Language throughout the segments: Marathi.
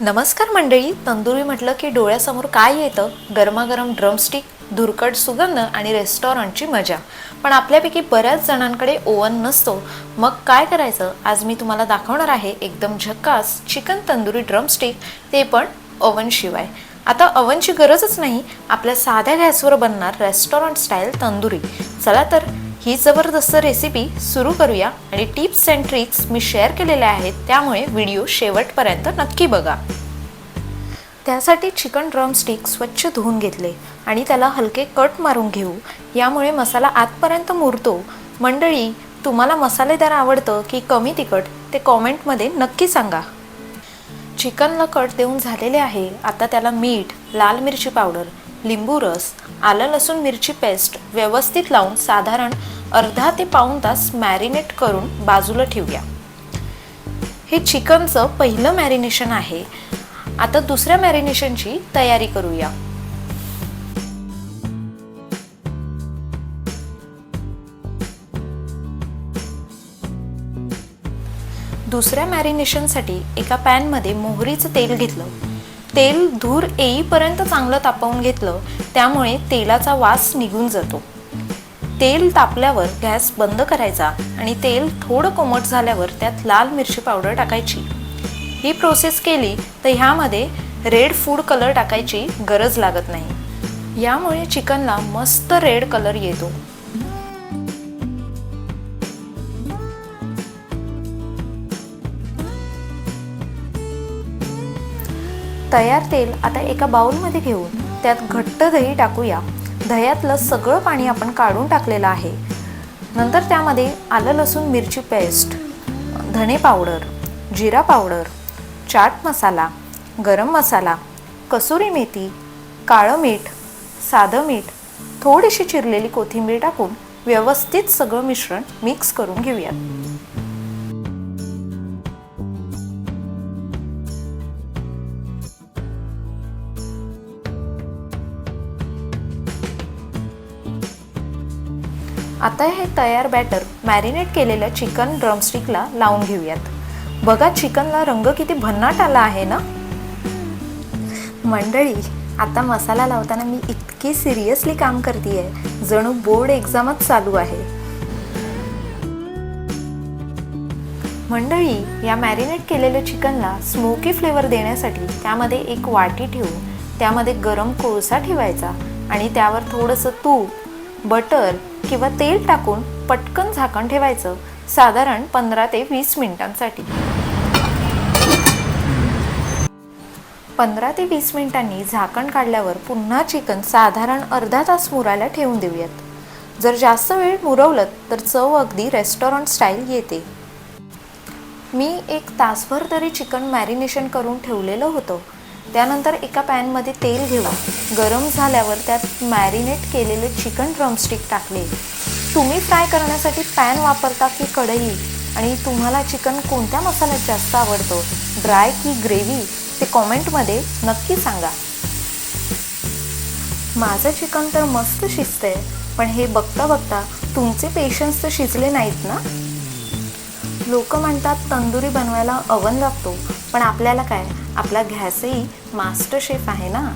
नमस्कार मंडळी. तंदुरी म्हटलं की डोळ्यासमोर काय येतं? गरमागरम ड्रमस्टिक धुरकट सुगंध आणि रेस्टॉरंटची मजा. पण आपल्यापैकी बऱ्याच जणांकडे ओव्हन नसतो. मग काय करायचं? आज मी तुम्हाला दाखवणार आहे एकदम झक्कास चिकन तंदुरी ड्रमस्टिक. ते पण ओव्हनशिवाय आता ओव्हनची गरजच नाही. आपल्या साध्या गॅसवर बनणार रेस्टॉरंट स्टाईल तंदुरी. चला तर ही जबरदस्त रेसिपी सुरू करूया आणि टिप्स अँड ट्रिक्स मी शेअर केलेल्या आहेत त्यामुळे व्हिडिओ शेवटपर्यंत नक्की बघा. त्यासाठी चिकन ड्रमस्टिक स्वच्छ धुवून घेतले आणि त्याला हलके कट मारून घेऊ. यामुळे मसाला आतपर्यंत मुरतो. मंडळी तुम्हाला मसालेदार आवडतं की कमी तिखट ते कॉमेंटमध्ये नक्की सांगा. चिकनला कट देऊन झालेले आहे. आता त्याला मीठ लाल मिरची पावडर लिंबू रस आलं लसूण मिरची पेस्ट व्यवस्थित लावून साधारण अर्धा ते पाऊण तास मॅरिनेट करून बाजूला ठेवूया. हे चिकनचं पहिलं मॅरिनेशन आहे. आता दुसऱ्या मॅरिनेशनची तयारी करूया. दुसऱ्या मॅरिनेशनसाठी एका पॅनमध्ये मोहरीचं तेल घेतलं. तेल धूर येईपर्यंत चांगलं तापवून घेतलं त्यामुळे तेलाचा वास निघून जातो. तेल तापल्यावर गॅस बंद करायचा आणि तेल थोडं कोमट झाल्यावर त्यात लाल मिरची पावडर टाकायची. ही प्रोसेस केली तर ह्यामध्ये रेड फूड कलर टाकायची गरज लागत नाही. यामुळे चिकनला मस्त रेड कलर येतो. तयार तेल आता एका बाउलमध्ये घेऊन त्यात घट्ट दही टाकूया. दह्यातलं सगळं पाणी आपण काढून टाकलेलं आहे. नंतर त्यामध्ये आलं लसूण मिरची पेस्ट धणे पावडर जिरा पावडर चाट मसाला गरम मसाला कसुरी मेथी काळं मीठ साधं मीठ थोडीशी चिरलेली कोथिंबीर टाकून व्यवस्थित सगळं मिश्रण मिक्स करून घेऊयात. आता हे तयार बॅटर मॅरिनेट केलेल्या चिकन ड्रमस्टिकला लावून घेऊयात. बघा चिकनला रंग किती भन्नाट आला आहे ना? मंडळी आता मसाला लावताना मी इतकी सिरियसली काम करते जणू बोर्ड एक्झामच चालू आहे. मंडळी या मॅरिनेट केलेल्या चिकनला स्मोकी फ्लेवर देण्यासाठी त्यामध्ये एक वाटी ठेवून त्यामध्ये गरम कोळसा ठेवायचा आणि त्यावर थोडंसं तूप बटर किंवा तेल टाकून पटकन झाकण ठेवायचं. साधारण पंधरा ते वीस मिनिटांसाठी. पंधरा ते वीस मिनिटांनी झाकण काढल्यावर पुन्हा चिकन साधारण अर्धा तास मुरायला ठेवून देऊयात. जर जास्त वेळ मुरवलं तर चव अगदी रेस्टॉरंट स्टाईल येते. मी एक तासभर तरी चिकन मॅरिनेशन करून ठेवलेलं होतं. त्यानंतर एका पॅनमध्ये तेल घेऊन गरम झाल्यावर त्यात मॅरिनेट केलेले चिकन ड्रमस्टिक टाकले. तुम्ही फ्राय करण्यासाठी पॅन वापरता की कढई? आणि तुम्हाला चिकन कोणत्या मसाल्यात जास्त आवडतो? ड्राय की ग्रेव्ही? ते कॉमेंटमध्ये नक्की सांगा. माझं चिकन तर मस्त शिजतंय पण हे बघता बघता तुमचे पेशन्स तर शिजले नाहीत ना? लोक म्हणतात तंदुरी बनवायला अवन लागतो. पण आपल्याला काय? आपला गॅसही मास्टर शेफ आहे ना?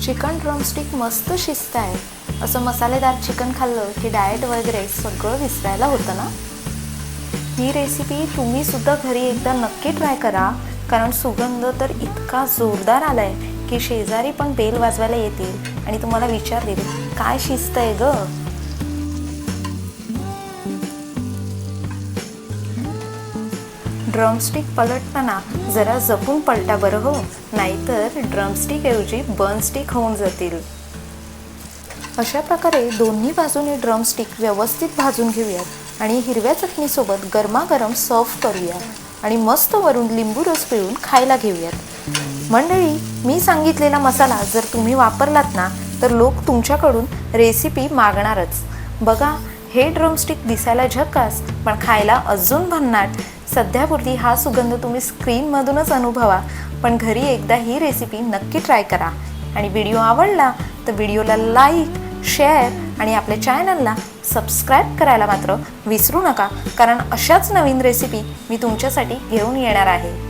चिकन ड्रमस्टिक मस्त शिजत आहे असं मसालेदार चिकन खाल्लं की डाएट वगैरे सगळं विसरायला होतं ना? ही रेसिपी तुम्ही सुद्धा घरी एकदा नक्की ट्राय करा. कारण सुगंध तर इतका जोरदार आलाय की शेजारी पण बेल वाजवायला येतील आणि तुम्हाला विचारतील काय शिस्त आहे गं? ड्रमस्टिक पलटताना जरा जपून पलटा बरं हो नाहीतर ड्रमस्टिक ऐवजी बर्नस्टिक होऊन जातील. अशा प्रकारे दोन्ही बाजूने ड्रमस्टिक व्यवस्थित भाजून घेऊयात आणि हिरव्या चटणीसोबत गरमागरम सर्व करूया आणि मस्त वरून लिंबू रस पिळून खायला घेऊयात. मंडळी मी सांगितलेला मसाला जर तुम्ही वापरलात ना तर लोक तुमच्याकडून रेसिपी मागणारच. बघा हे ड्रमस्टिक दिसायला झक्कास पण खायला अजून भन्नाट. सध्यापुरती हा सुगंध तुम्ही स्क्रीनमधूनच अनुभवा पण घरी एकदा ही रेसिपी नक्की ट्राय करा. आणि व्हिडिओ आवडला तर व्हिडिओला लाईक शेअर आणि आपल्या चॅनलला सबस्क्राईब करायला मात्र विसरू नका कारण अशाच नवीन रेसिपी मी तुमच्यासाठी घेऊन येणार आहे.